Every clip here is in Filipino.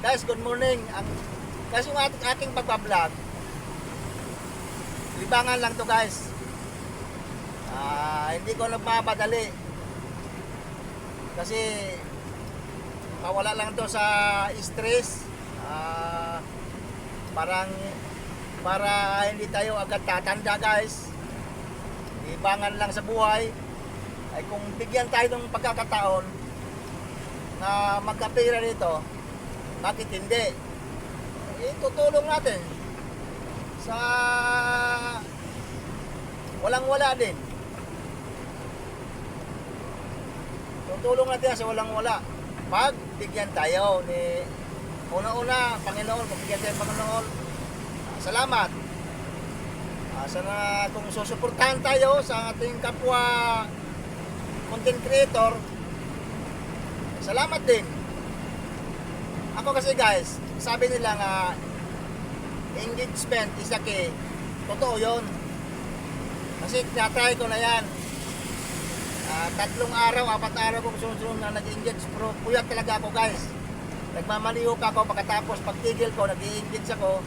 Guys, good morning. Ang kasi yung ating, aking pagbablog, libangan lang to guys. Ah, hindi ko nagmamadali. Kasi mawala lang to sa stress. Ah, parang para hindi tayo agad tatanda guys. Libangan lang sa buhay. Ay kung bigyan tayo ng pagkakataon na magkapira dito, bakit hindi? Eh, tutulong natin sa walang wala din. Tutulong natin sa walang wala. Pag bigyan tayo ni una-una, Panginoon, kung bigyan tayo ng Panginoon, ah, salamat. Ah, sana kung susuportahan tayo sa ating kapwa content creator, salamat din. Ako kasi guys, sabi nila nga engagement is a key. Totoo yun. Kasi tinatry ko na yan. Ah, tatlong araw, apat araw kong sunod na nag-engage pero puyat talaga ako guys. Nagmamaliho pa ako pagkatapos pagtigil ko, nag-engage ako,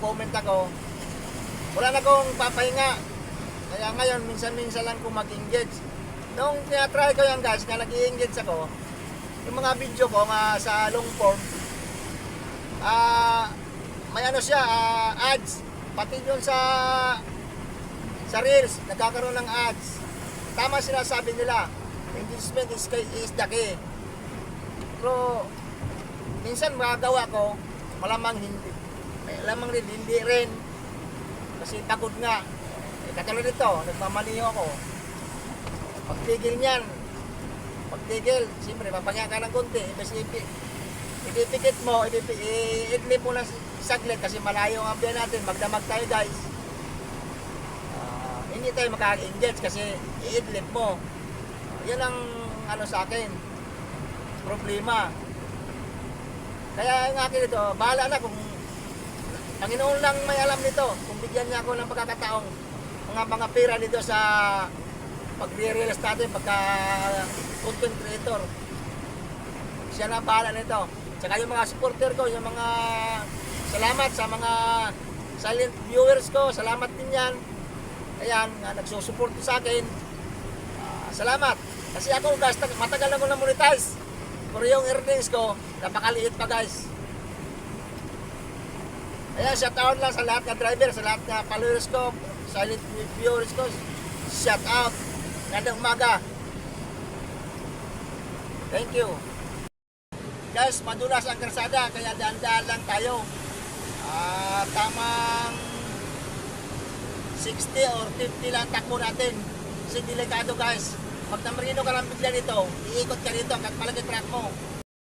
comment ako. Wala na akong papahinga. Kaya ngayon, minsan-minsan lang ko mag-engage. Nung tinatry ko yan guys, nga nag-engage ako, yung mga video ko nga sa long form, ah, may ano siya, ah, ads. Pati yun sa sa Reels, nagkakaroon ng ads. Tama sinasabi nila, engagement is, is the key. Pero, minsan magagawa ko, malamang hindi. Malamang rin, hindi rin. Kasi pagod nga. Eh, katulad nito, nagmamaliho ako. Pagtigil niyan, pagtigil, siyempre, papagyan ka ng konti. Ibig ipi, ipipikit mo, ipipi, i-idlip mo ng saglit kasi malayo ang biyan natin. Magdamag tayo guys. Ah, hindi tayo makaka-engage kasi i-idlip mo. Yan ang ano sa akin, problema. Kaya ang akin ito, bahala na kung Panginoon lang may alam nito. Kung bigyan niya ako ng pagkakataong mga mga pera dito sa pagre-realize natin pagka content creator. Siya na bahala nito. Tsaka yung mga supporter ko, yung mga salamat sa mga silent viewers ko, salamat din yan. Ayan, nga nagsusupport sa akin. Ah, salamat. Kasi ako guys, tag- matagal na ko na monetize. Pero yung earnings ko, napakaliit pa guys. Ayan, shout out lang sa lahat ng driver, sa lahat ng followers ko, silent viewers ko. Shout out. Ngayong umaga. Thank you. Guys, madulas ang karsada, kaya daan-daan lang tayo. Ah, tamang 60 or 50 lang takbo natin. Kasi delikado guys. Pag namarino ka lang bigla nito, iikot ka rito, kahit malaki truck mo.